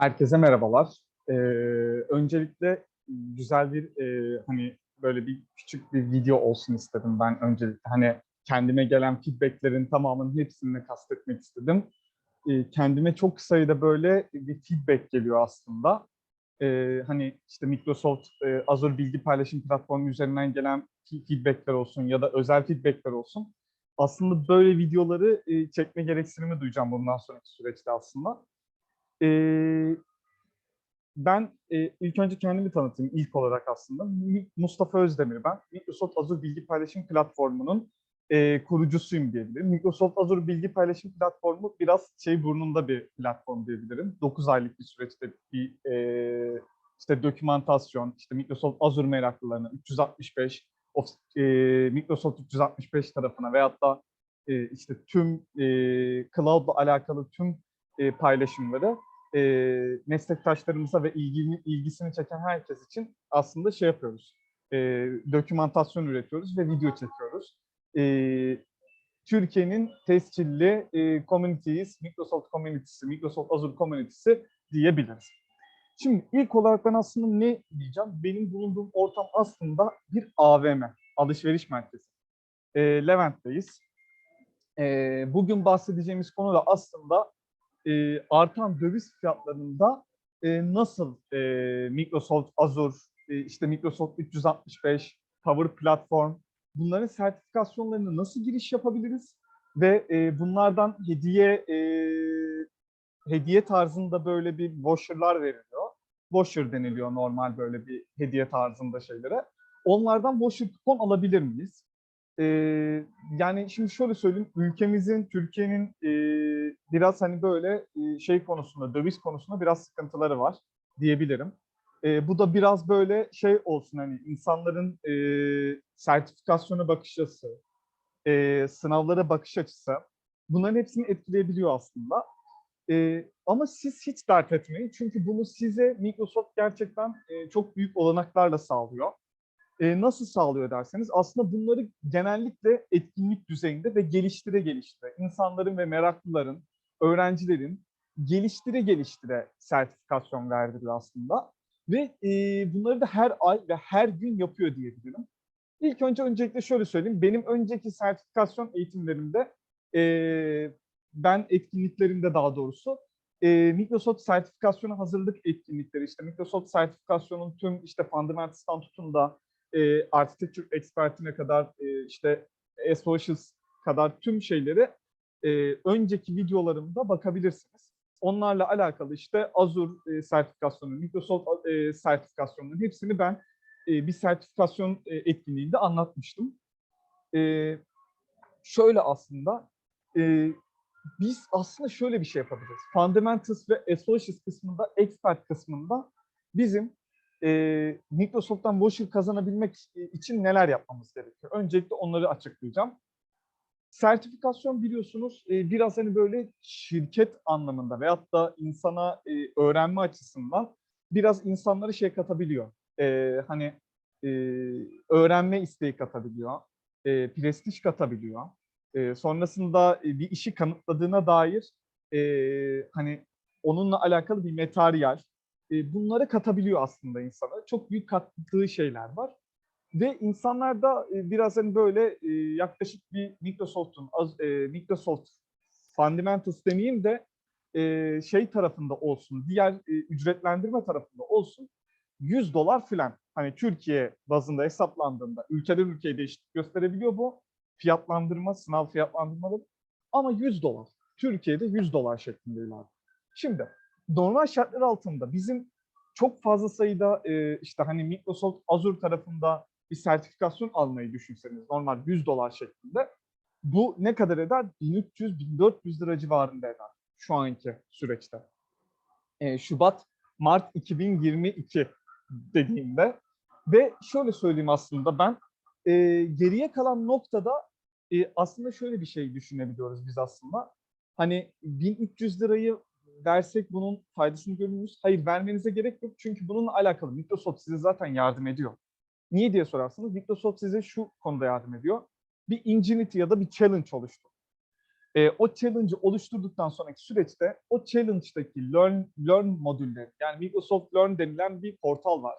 Herkese merhabalar. Ee, öncelikle güzel bir e, hani böyle bir küçük bir video olsun istedim ben öncelikle. Hani kendime gelen feedbacklerin tamamının hepsini kastetmek istedim. Ee, kendime çok sayıda böyle bir feedback geliyor aslında. Ee, hani işte Microsoft e, Azure bilgi paylaşım platformu üzerinden gelen fe- feedbackler olsun ya da özel feedbackler olsun. Aslında böyle videoları e, çekme gereksinimi duyacağım bundan sonraki süreçte aslında. Ee, ben e, ilk önce kendimi tanıtayım ilk olarak aslında. Mustafa Özdemir ben. Microsoft Azure Bilgi Paylaşım Platformu'nun e, kurucusuyum diyebilirim. Microsoft Azure Bilgi Paylaşım Platformu biraz şey burnunda bir platform diyebilirim. 9 aylık bir süreçte bir e, işte dokümantasyon, işte Microsoft Azure meraklılarına 365, of, e, Microsoft 365 tarafına veyahut da e, işte tüm e, cloud'la alakalı tüm e, paylaşımları e, meslektaşlarımıza ve ilgini, ilgisini çeken herkes için aslında şey yapıyoruz. E, dokümantasyon üretiyoruz ve video çekiyoruz. E, Türkiye'nin tescilli e, communities, Microsoft Community'si, Microsoft Azure Community'si diyebiliriz. Şimdi ilk olarak ben aslında ne diyeceğim? Benim bulunduğum ortam aslında bir AVM, alışveriş merkezi. E, Levent'teyiz. E, bugün bahsedeceğimiz konu da aslında e, artan döviz fiyatlarında e, nasıl e, Microsoft Azure, e, işte Microsoft 365, Power Platform bunların sertifikasyonlarına nasıl giriş yapabiliriz ve e, bunlardan hediye e, hediye tarzında böyle bir voucherlar veriliyor. Voucher deniliyor normal böyle bir hediye tarzında şeylere. Onlardan voucher kupon alabilir miyiz? Yani şimdi şöyle söyleyeyim, ülkemizin, Türkiye'nin e, biraz hani böyle e, şey konusunda, döviz konusunda biraz sıkıntıları var diyebilirim. E, bu da biraz böyle şey olsun hani insanların e, sertifikasyona bakış açısı, e, sınavlara bakış açısı bunların hepsini etkileyebiliyor aslında. E, ama siz hiç dert etmeyin çünkü bunu size Microsoft gerçekten e, çok büyük olanaklarla sağlıyor. E, nasıl sağlıyor derseniz aslında bunları genellikle etkinlik düzeyinde ve geliştire geliştire insanların ve meraklıların, öğrencilerin geliştire geliştire sertifikasyon verdiriyor aslında. Ve e, bunları da her ay ve her gün yapıyor diyebilirim. İlk önce öncelikle şöyle söyleyeyim. Benim önceki sertifikasyon eğitimlerimde e, ben etkinliklerimde daha doğrusu e, Microsoft sertifikasyonu hazırlık etkinlikleri işte Microsoft sertifikasyonun tüm işte fundamentals'tan tutun da e, architecture expertine kadar e, işte Associates kadar tüm şeyleri e, önceki videolarımda bakabilirsiniz. Onlarla alakalı işte Azure e, sertifikasyonu, Microsoft e, sertifikasyonunun hepsini ben e, bir sertifikasyon e, etkinliğinde anlatmıştım. E, şöyle aslında e, biz aslında şöyle bir şey yapabiliriz. Fundamentals ve Associates kısmında, Expert kısmında bizim e, Microsoft'tan voucher kazanabilmek için neler yapmamız gerekiyor? Öncelikle onları açıklayacağım. Sertifikasyon biliyorsunuz e, biraz hani böyle şirket anlamında veyahut da insana e, öğrenme açısından biraz insanları şey katabiliyor. E, hani e, öğrenme isteği katabiliyor, e, prestij katabiliyor. E, sonrasında e, bir işi kanıtladığına dair e, hani onunla alakalı bir materyal, e, bunları katabiliyor aslında insana. Çok büyük kattığı şeyler var. Ve insanlar da e, biraz hani böyle e, yaklaşık bir Microsoft'un, e, Microsoft Fundamentals demeyeyim de şey tarafında olsun, diğer ücretlendirme tarafında olsun 100 dolar filan. Hani Türkiye bazında hesaplandığında ülkeden ülkeye değişiklik gösterebiliyor bu fiyatlandırma, sınav fiyatlandırmaları ama 100 dolar. Türkiye'de 100 dolar şeklinde ilerliyor. Şimdi normal şartlar altında bizim çok fazla sayıda e, işte hani Microsoft Azure tarafında bir sertifikasyon almayı düşünseniz normal 100 dolar şeklinde bu ne kadar eder? 1300-1400 lira civarında eder şu anki süreçte. E, Şubat, Mart 2022 dediğimde ve şöyle söyleyeyim aslında ben e, geriye kalan noktada e, aslında şöyle bir şey düşünebiliyoruz biz aslında. Hani 1300 lirayı versek bunun faydasını görür müyüz? Hayır vermenize gerek yok çünkü bununla alakalı Microsoft size zaten yardım ediyor. Niye diye sorarsanız Microsoft size şu konuda yardım ediyor. Bir Ingenuity ya da bir challenge oluştu. E, o challenge'ı oluşturduktan sonraki süreçte o challenge'daki learn, learn modülleri yani Microsoft Learn denilen bir portal var.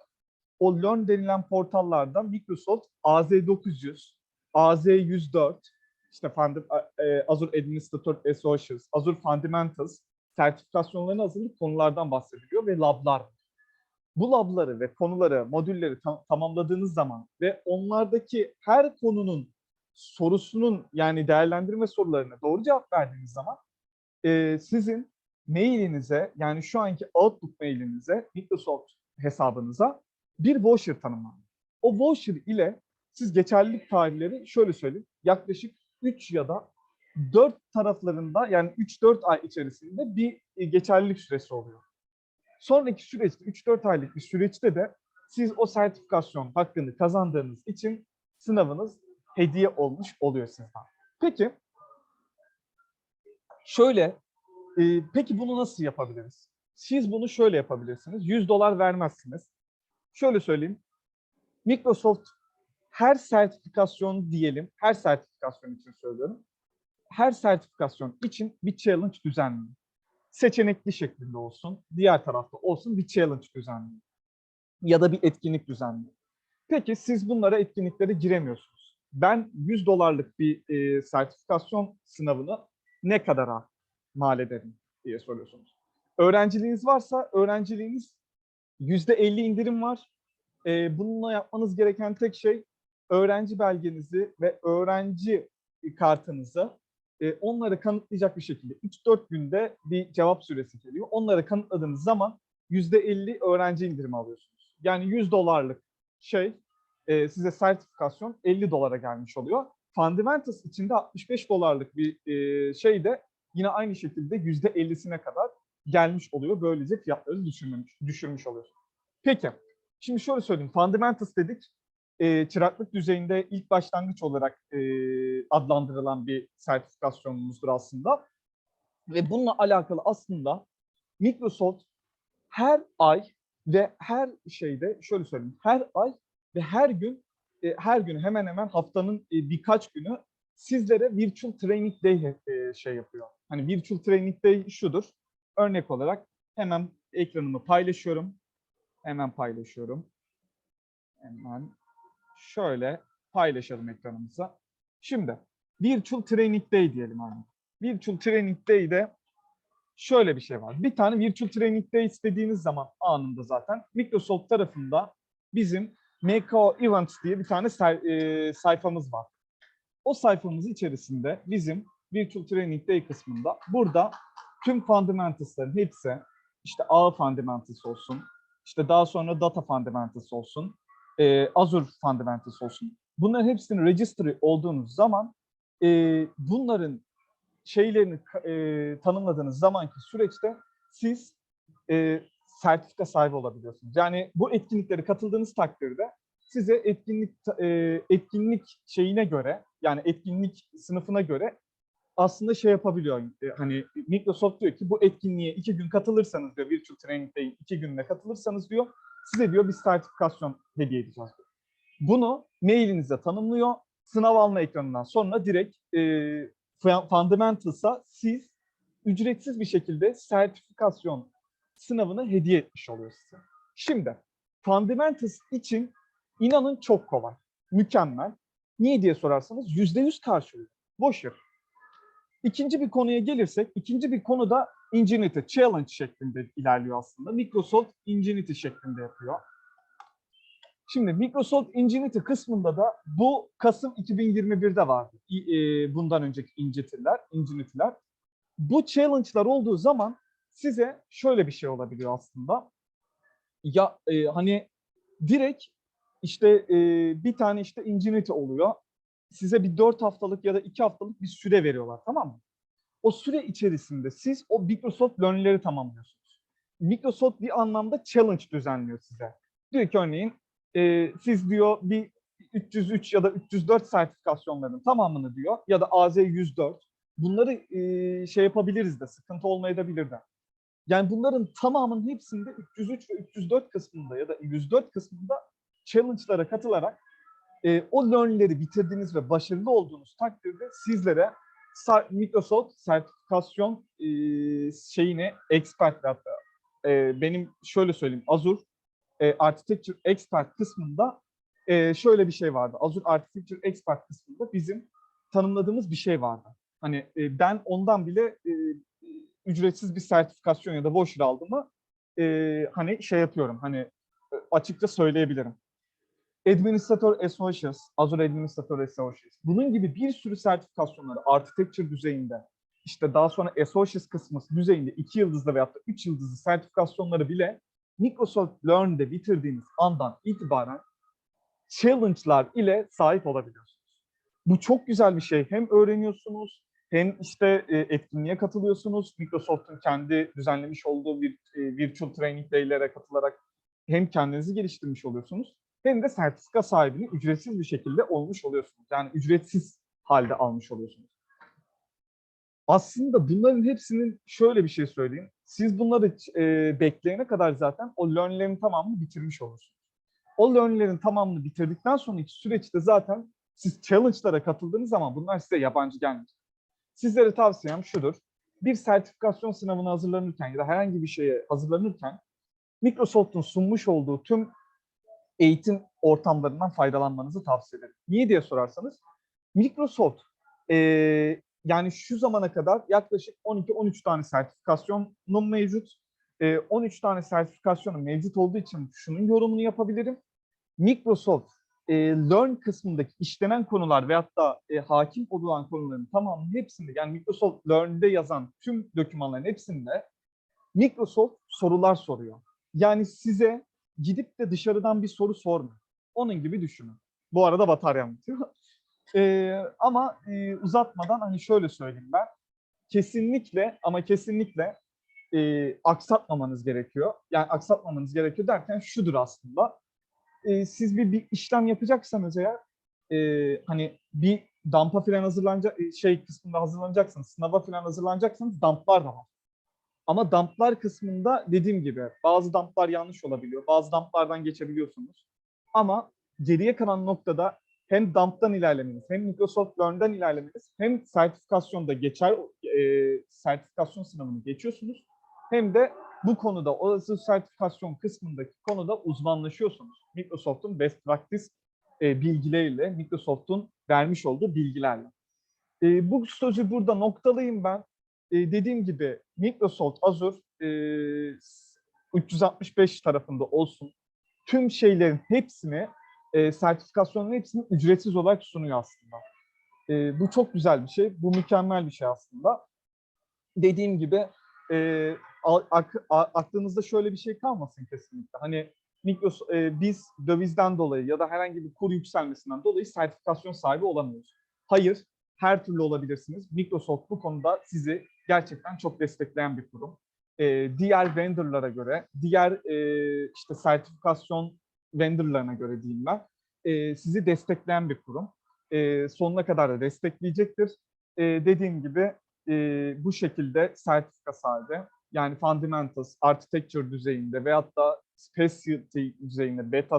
O Learn denilen portallardan Microsoft AZ900, AZ104, işte e, Azure Administrator Essentials, Azure Fundamentals sertifikasyonlarını hazırlayıp konulardan bahsediliyor ve lablar. Bu labları ve konuları, modülleri tam- tamamladığınız zaman ve onlardaki her konunun sorusunun yani değerlendirme sorularına doğru cevap verdiğiniz zaman e, sizin mailinize yani şu anki Outlook mailinize, Microsoft hesabınıza bir voucher tanımlanıyor. O voucher ile siz geçerlilik tarihleri şöyle söyleyeyim yaklaşık 3 ya da 4 taraflarında yani 3-4 ay içerisinde bir e, geçerlilik süresi oluyor. Sonraki süreçte 3-4 aylık bir süreçte de siz o sertifikasyon hakkını kazandığınız için sınavınız hediye olmuş oluyor sizden. Peki şöyle e, peki bunu nasıl yapabiliriz? Siz bunu şöyle yapabilirsiniz. 100 dolar vermezsiniz. Şöyle söyleyeyim. Microsoft her sertifikasyon diyelim, her sertifikasyon için söylüyorum. Her sertifikasyon için bir challenge düzenliyor. Seçenekli şeklinde olsun, diğer tarafta olsun bir challenge düzenliyor. Ya da bir etkinlik düzenliyor. Peki siz bunlara etkinliklere giremiyorsunuz. Ben 100 dolarlık bir e, sertifikasyon sınavını ne kadara mal ederim diye soruyorsunuz. Öğrenciliğiniz varsa öğrenciliğiniz %50 indirim var. E, bununla yapmanız gereken tek şey öğrenci belgenizi ve öğrenci kartınızı e, onları kanıtlayacak bir şekilde 3-4 günde bir cevap süresi geliyor. Onları kanıtladığınız zaman %50 öğrenci indirimi alıyorsunuz. Yani 100 dolarlık şey e, size sertifikasyon 50 dolara gelmiş oluyor. Fundamentals içinde 65 dolarlık bir e, şey de yine aynı şekilde %50'sine kadar gelmiş oluyor. Böylece fiyatları düşürmüş, düşürmüş oluyorsunuz. Peki, şimdi şöyle söyleyeyim. Fundamentals dedik. E, çıraklık düzeyinde ilk başlangıç olarak e, adlandırılan bir sertifikasyonumuzdur aslında. Ve bununla alakalı aslında Microsoft her ay ve her şeyde şöyle söyleyeyim. Her ay ve her gün e, her gün hemen hemen haftanın e, birkaç günü sizlere Virtual Training Day e, şey yapıyor. Hani Virtual Training Day şudur. Örnek olarak hemen ekranımı paylaşıyorum. Hemen paylaşıyorum. Hemen şöyle paylaşalım ekranımıza. Şimdi Virtual Training Day diyelim abi. Virtual Training Day'de şöyle bir şey var. Bir tane Virtual Training Day istediğiniz zaman anında zaten Microsoft tarafında bizim MKO Events diye bir tane e, sayfamız var. O sayfamız içerisinde bizim Virtual Training Day kısmında burada tüm fundamentals'ların hepsi işte ağ fundamentals olsun, işte daha sonra data fundamentals olsun, e, Azure fundamentals olsun. Bunların hepsinin registry olduğunuz zaman e, bunların şeylerini e, tanımladığınız zamanki süreçte siz e, sertifika sahibi olabiliyorsunuz. Yani bu etkinliklere katıldığınız takdirde size etkinlik e, etkinlik şeyine göre yani etkinlik sınıfına göre aslında şey yapabiliyor. E, hani Microsoft diyor ki bu etkinliğe iki gün katılırsanız diyor Virtual Training Day iki gününe katılırsanız diyor size diyor bir sertifikasyon hediye edeceğiz. Bunu mailinize tanımlıyor. Sınav alma ekranından sonra direkt e, Fundamentals'a siz ücretsiz bir şekilde sertifikasyon sınavını hediye etmiş oluyor size. Şimdi Fundamentals için inanın çok kolay, mükemmel. Niye diye sorarsanız yüzde yüz karşılıyor. Boş yer. İkinci bir konuya gelirsek, ikinci bir konu da Ingenuity Challenge şeklinde ilerliyor aslında. Microsoft Ingenuity şeklinde yapıyor. Şimdi Microsoft Ingenuity kısmında da bu Kasım 2021'de vardı. e, Bundan önceki Ingenity'ler, Ingenity'ler. Bu challenge'lar olduğu zaman size şöyle bir şey olabiliyor aslında. Ya e, hani direkt işte e, bir tane işte Ingenuity oluyor. Size bir 4 haftalık ya da 2 haftalık bir süre veriyorlar tamam mı? O süre içerisinde siz o Microsoft Learn'leri tamamlıyorsunuz. Microsoft bir anlamda challenge düzenliyor size. Diyor ki örneğin e, siz diyor bir 303 ya da 304 sertifikasyonların tamamını diyor ya da AZ 104 bunları e, şey yapabiliriz de sıkıntı olmayabilir de. Yani bunların tamamının hepsinde 303 ve 304 kısmında ya da 104 kısmında challenge'lara katılarak e, o learn'leri bitirdiğiniz ve başarılı olduğunuz takdirde sizlere Microsoft sertifikasyon e, şeyini expert hatta e, benim şöyle söyleyeyim Azure e, Architecture Expert kısmında e, şöyle bir şey vardı. Azure Architecture Expert kısmında bizim tanımladığımız bir şey vardı. Hani e, ben ondan bile e, ücretsiz bir sertifikasyon ya da voucher aldığımı e, hani şey yapıyorum. Hani e, açıkça söyleyebilirim. Administrator Associates, Azure Administrator Associates. Bunun gibi bir sürü sertifikasyonları architecture düzeyinde, işte daha sonra Associates kısmı düzeyinde iki yıldızlı veyahut da üç yıldızlı sertifikasyonları bile Microsoft Learn'de bitirdiğiniz andan itibaren challenge'lar ile sahip olabiliyorsunuz. Bu çok güzel bir şey. Hem öğreniyorsunuz, hem işte e, etkinliğe katılıyorsunuz. Microsoft'un kendi düzenlemiş olduğu bir e, virtual training day'lere katılarak hem kendinizi geliştirmiş oluyorsunuz, hem de sertifika sahibini ücretsiz bir şekilde olmuş oluyorsunuz. Yani ücretsiz halde almış oluyorsunuz. Aslında bunların hepsinin şöyle bir şey söyleyeyim. Siz bunları e, bekleyene kadar zaten o learn'lerin tamamını bitirmiş olursunuz. O learn'lerin tamamını bitirdikten sonraki süreçte zaten siz challenge'lara katıldığınız zaman bunlar size yabancı gelmeyecek. Sizlere tavsiyem şudur. Bir sertifikasyon sınavına hazırlanırken ya da herhangi bir şeye hazırlanırken Microsoft'un sunmuş olduğu tüm eğitim ortamlarından faydalanmanızı tavsiye ederim. Niye diye sorarsanız Microsoft e, yani şu zamana kadar yaklaşık 12-13 tane sertifikasyonum mevcut. E, 13 tane sertifikasyonum mevcut olduğu için şunun yorumunu yapabilirim. Microsoft e, Learn kısmındaki işlenen konular veyahut da e, hakim olan konuların tamamının hepsinde yani Microsoft Learn'de yazan tüm dokümanların hepsinde Microsoft sorular soruyor. Yani size gidip de dışarıdan bir soru sormuyor. Onun gibi düşünün. Bu arada bataryam bitiyor. e, ama e, uzatmadan hani şöyle söyleyeyim ben. Kesinlikle ama kesinlikle e, aksatmamanız gerekiyor. Yani aksatmamanız gerekiyor derken şudur aslında. E, siz bir, bir işlem yapacaksanız eğer e, hani bir dampa falan hazırlanacak şey kısmında hazırlanacaksınız, sınava falan hazırlanacaksanız damplar da var. Ama damplar kısmında dediğim gibi bazı damplar yanlış olabiliyor. Bazı damplardan geçebiliyorsunuz. Ama geriye kalan noktada hem damptan ilerlemeniz, hem Microsoft Learn'den ilerlemeniz, hem sertifikasyonda geçer, e, sertifikasyon sınavını geçiyorsunuz. Hem de bu konuda, olası sertifikasyon kısmındaki konuda uzmanlaşıyorsunuz. Microsoft'un best practice e, bilgileriyle, Microsoft'un vermiş olduğu bilgilerle. E, bu sözü burada noktalayayım ben. E, dediğim gibi Microsoft Azure e, 365 tarafında olsun. Tüm şeylerin hepsini, e, sertifikasyonların hepsini ücretsiz olarak sunuyor aslında. E, bu çok güzel bir şey. Bu mükemmel bir şey aslında. Dediğim gibi e, ak, aklınızda şöyle bir şey kalmasın kesinlikle. Hani e, biz dövizden dolayı ya da herhangi bir kur yükselmesinden dolayı sertifikasyon sahibi olamıyoruz. Hayır, her türlü olabilirsiniz. Microsoft bu konuda sizi gerçekten çok destekleyen bir kurum. E, diğer vendorlara göre, diğer e, işte sertifikasyon vendorlarına göre diyeyim ben, e, sizi destekleyen bir kurum. E, sonuna kadar da destekleyecektir. E, dediğim gibi e, bu şekilde sertifika sahibi, yani fundamentals, architecture düzeyinde veyahut da specialty düzeyinde beta,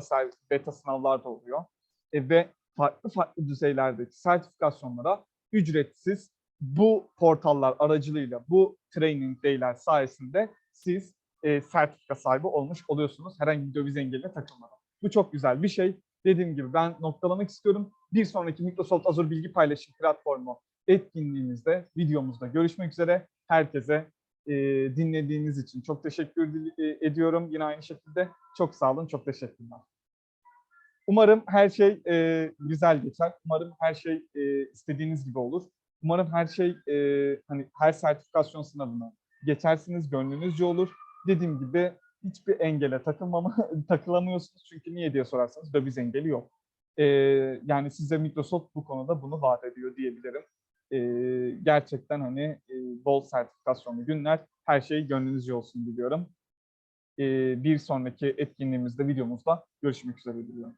beta sınavlar da oluyor. E, ve farklı farklı düzeylerdeki sertifikasyonlara ücretsiz bu portallar aracılığıyla, bu training day'ler sayesinde siz e, sertifika sahibi olmuş oluyorsunuz herhangi bir döviz engeline takılmadan. Bu çok güzel bir şey. Dediğim gibi ben noktalamak istiyorum. Bir sonraki Microsoft Azure Bilgi Paylaşım Platformu etkinliğimizde, videomuzda görüşmek üzere. Herkese e, dinlediğiniz için çok teşekkür e, ediyorum. Yine aynı şekilde çok sağ olun, çok teşekkürler. Umarım her şey e, güzel geçer. Umarım her şey e, istediğiniz gibi olur. Umarım her şey e, hani her sertifikasyon sınavına geçersiniz, gönlünüzce olur. Dediğim gibi hiçbir engele takılmama, takılamıyorsunuz çünkü niye diye sorarsanız döviz engeli yok. E, yani size Microsoft bu konuda bunu vaat ediyor diyebilirim. E, gerçekten hani e, bol sertifikasyonlu günler, her şey gönlünüzce olsun diliyorum. E, bir sonraki etkinliğimizde, videomuzda görüşmek üzere diliyorum.